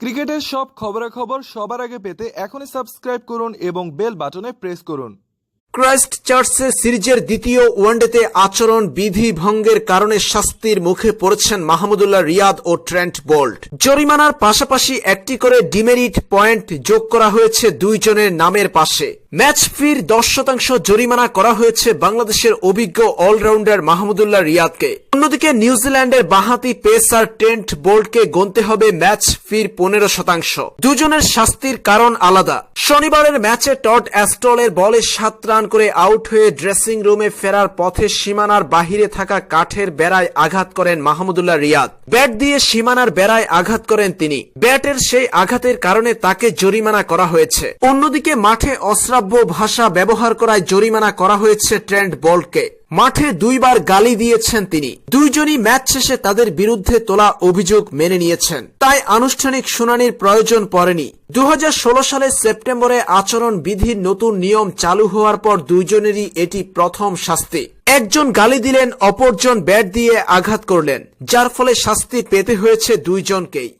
ক্রিকেটের সব খবরাখবর সবার আগে পেতে এখনই সাবস্ক্রাইব করুন এবং বেল বাটনে প্রেস করুন। ক্রাইস্ট চার্চে সিরিজের দ্বিতীয় ওয়ানডেতে আচরণ বিধি ভঙ্গের কারণে শাস্তির মুখে পড়েছেন মাহমুদুল্লাহ রিয়াদ ও ট্রেন্ট বোল্ট। জরিমানার পাশাপাশি একটি করে ডিমেরিট পয়েন্ট যোগ করা হয়েছে দুইজনের নামের পাশে। ম্যাচ ফির দশ শতাংশ জরিমানা করা হয়েছে বাংলাদেশের অভিজ্ঞ অলরাউন্ডার মাহমুদুল্লাহ রিয়াদকে। অন্যদিকে নিউজিল্যান্ডের বাহাতি পেসার ট্রেন্ট বোল্টকে গুনতে হবে ম্যাচ ফির পনেরো শতাংশ। দুজনের শাস্তির কারণ আলাদা। শনিবারের ম্যাচে টড অ্যাস্টলের বলে সাত রান করে আউট হয়ে ড্রেসিং রুমে ফেরার পথে সীমানার বাহিরে থাকা কাঠের বেড়ায় আঘাত করেন মাহমুদুল্লাহ রিয়াদ। ব্যাট দিয়ে সীমানার বেড়ায় আঘাত করেন তিনি। ব্যাটের সেই আঘাতের কারণে তাকে জরিমানা করা হয়েছে। অন্যদিকে মাঠে অশ্রাব্য ভাষা ব্যবহার করায় জরিমানা করা হয়েছে ট্রেন্ট বল্টকে। মাঠে দুইবার গালি দিয়েছেন তিনি। দুইজনই ম্যাচ শেষে তাদের বিরুদ্ধে তোলা অভিযোগ মেনে নিয়েছেন। তাই আনুষ্ঠানিক শুনানির প্রয়োজন পড়েনি। দু সালের সেপ্টেম্বরে আচরণ বিধির নতুন নিয়ম চালু হওয়ার পর দুইজনেরই এটি প্রথম শাস্তি। একজন গালি দিলেন, অপরজন ব্যাট দিয়ে আঘাত করলেন, যার ফলে শাস্তি পেতে হয়েছে দুইজনকেই।